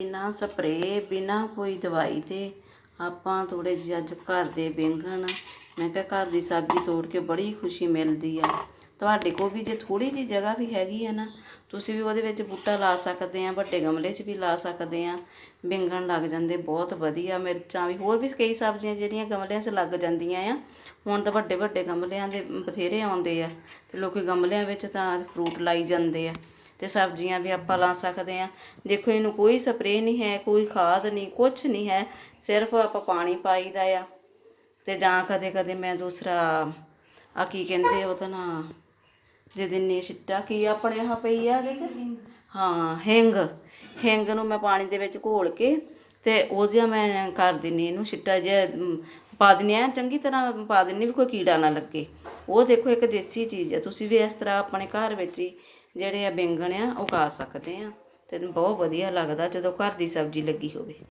ਬਿਨਾਂ ਸਪਰੇਅ, ਬਿਨਾਂ ਕੋਈ ਦਵਾਈ ਦੇ ਆਪਾਂ ਥੋੜ੍ਹੇ ਜਿਹੇ ਅੱਜ ਘਰ ਦੇ ਬੈਂਗਣ ਮੈਂ ਕਿਹਾ ਘਰ ਦੀ ਸਬਜ਼ੀ ਤੋੜ ਕੇ ਬੜੀ ਖੁਸ਼ੀ ਮਿਲਦੀ ਆ। ਤੁਹਾਡੇ ਕੋਲ ਵੀ ਜੇ ਥੋੜ੍ਹੀ ਜਿਹੀ ਜਗ੍ਹਾ ਵੀ ਹੈਗੀ ਆ ਨਾ, ਤੁਸੀਂ ਵੀ ਉਹਦੇ ਵਿੱਚ ਬੂਟਾ ਲਾ ਸਕਦੇ ਆ, ਵੱਡੇ ਗਮਲੇ 'ਚ ਵੀ ਲਾ ਸਕਦੇ ਆ। ਬੈਂਗਣ ਲੱਗ ਜਾਂਦੇ ਬਹੁਤ ਵਧੀਆ, ਮਿਰਚਾਂ ਵੀ, ਹੋਰ ਵੀ ਕਈ ਸਬਜ਼ੀਆਂ ਜਿਹੜੀਆਂ ਗਮਲਿਆਂ 'ਚ ਲੱਗ ਜਾਂਦੀਆਂ ਆ। ਹੁਣ ਤਾਂ ਵੱਡੇ ਵੱਡੇ ਗਮਲਿਆਂ ਦੇ ਬਥੇਰੇ ਆਉਂਦੇ ਆ ਤੇ ਲੋਕੀ ਗਮਲਿਆਂ ਵਿੱਚ ਤਾਂ ਫਰੂਟ ਲਾਈ ਜਾਂਦੇ ਆ। ਤੇ ਸਬਜ਼ੀਆਂ ਵੀ ਆਪਾਂ ਲਾ ਸਕਦੇ ਆ ਦੇਖੋ ਇਹਨੂੰ ਕੋਈ ਸਪਰੇਅ ਨਹੀਂ ਹੈ ਕੋਈ ਖਾਦ ਨਹੀਂ ਕੁਝ ਨਹੀਂ ਹੈ ਸਿਰਫ ਆਪਾਂ ਪਾਣੀ ਪਾਈਦਾ ਆ। ਤੇ ਜਾਂ ਕਦੇ ਕਦੇ ਮੈਂ ਦੂਸਰਾ ਆ ਕੀ ਕਹਿੰਦੇ ਉਹਦਾ ਨਾ ਦੇ ਦਿੰਨੀ ਛਿੱਟਾ ਕੀ ਆਪਣੇ ਆਹ ਪਈ ਆ ਇਹਦੇ ਚ? ਹਾਂ ਹਿੰਗ। ਹਿੰਗ ਨੂੰ ਮੈਂ ਪਾਣੀ ਦੇ ਵਿੱਚ ਘੋਲ ਕੇ ਤੇ ਉਹਦਿਆਂ ਮੈਂ ਕਰ ਦਿੰਨੀ ਇਹਨੂੰ ਛਿੱਟਾ ਜਿਹਾ ਅਮ, ਪਾ ਦਿੰਨੀ ਆ ਚੰਗੀ ਤਰ੍ਹਾਂ ਪਾ ਦਿੰਨੀ ਵੀ ਕੋਈ ਕੀੜਾ ਨਾ ਲੱਗੇ। ਉਹ ਦੇਖੋ ਇੱਕ ਦੇਸੀ ਚੀਜ਼ ਹੈ ਤੁਸੀਂ ਵੀ ਇਸ ਤਰ੍ਹਾਂ ਆਪਣੇ ਘਰ ਵਿੱਚ ਹੀ ਜਿਹੜੇ ਆ ਬੈਂਗਣ ਆ ਉਗਾ ਸਕਦੇ ਹਾਂ ਤੇ ਬਹੁਤ ਵਧੀਆ ਲੱਗਦਾ ਜਦੋਂ ਘਰ ਦੀ ਸਬਜ਼ੀ ਲੱਗੀ ਹੋਵੇ।